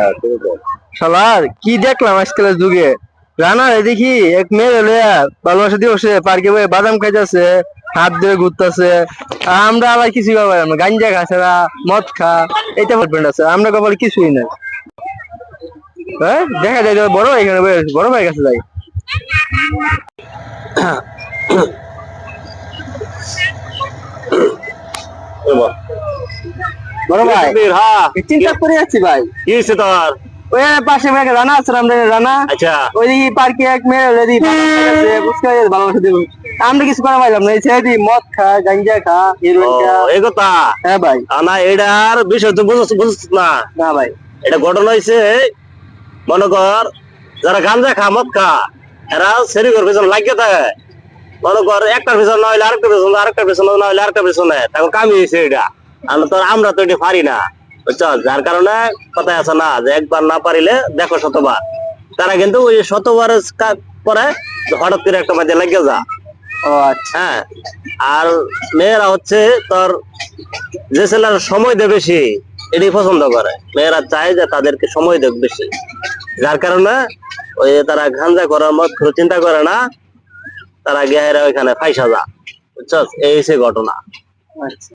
হ্যাঁ বল। শালার কি দেখলাম আজকালের যুগে রানা রে দেখি এক মেয়ে লইয়া ভালোবাসা দিবসে পার্কে বয়ে বাদাম খাইতেছে হাত ধরে ঘুরতেছে আমরা আবার কিছু পাবো না গাঞ্জা খাচ্ছে না মদ খা এটা হাজবেন্ড আছে আমরা কপালে কিছুই নাই হ্যাঁ দেখা যায় বড় ভাই এখানে বড় ভাই কাছে যাই বল। বড় ভাই। হ্যাঁ চিন্তা করে যাচ্ছি ভাই। কি হয়েছে তোর? ওই পাশে রানা আছে রানা। আচ্ছা। ওইদিকে পার্কে এক মেয়ে রেডি বুঝতে ভালোবাসা দিব। আমরা কিছু করা পাইলাম না এই মদ খা গাঞ্জা খা হিরোইন ও, খা। এই কথা? হ্যাঁ ভাই। আ, না এটার বিষয় তো বুঝছিস বুঝছিস না। না ভাই। এটা ঘটনা হয়েছে মনে কর যারা গাঞ্জা খা মদ খা এরা শরীরের পিছনে লাগিয়ে থাকে। মনে কর একটার পিছনে নইলে আরেকটা পিছনে আরেকটা পিছনে নইলে আরেকটা পিছনে। তখন কামি হয়েছে এটা। আর তো আমরা তো এটা পারি না। যার কারণে কথা আছে না, যে একবার না পারিলে দেখো শতবার। তারা কিন্তু ওই শতবার পরে হঠাৎ করে একটা মাঝে লাগিয়ে যা আচ্ছা। হ্যাঁ। আর মেয়েরা হচ্ছে তোর, যে ছেলের সময় দেবে বেশি এটাই পছন্দ করে। মেয়েরা চায় যে তাদেরকে সময় দেবে বেশি। যার কারণে ওই তারা গাঞ্জা করার মত চিন্তা করে না, তারা গিয়ে ওইখানে ফাইসা যা বুঝছ? এই হচ্ছে ঘটনা। আচ্ছা।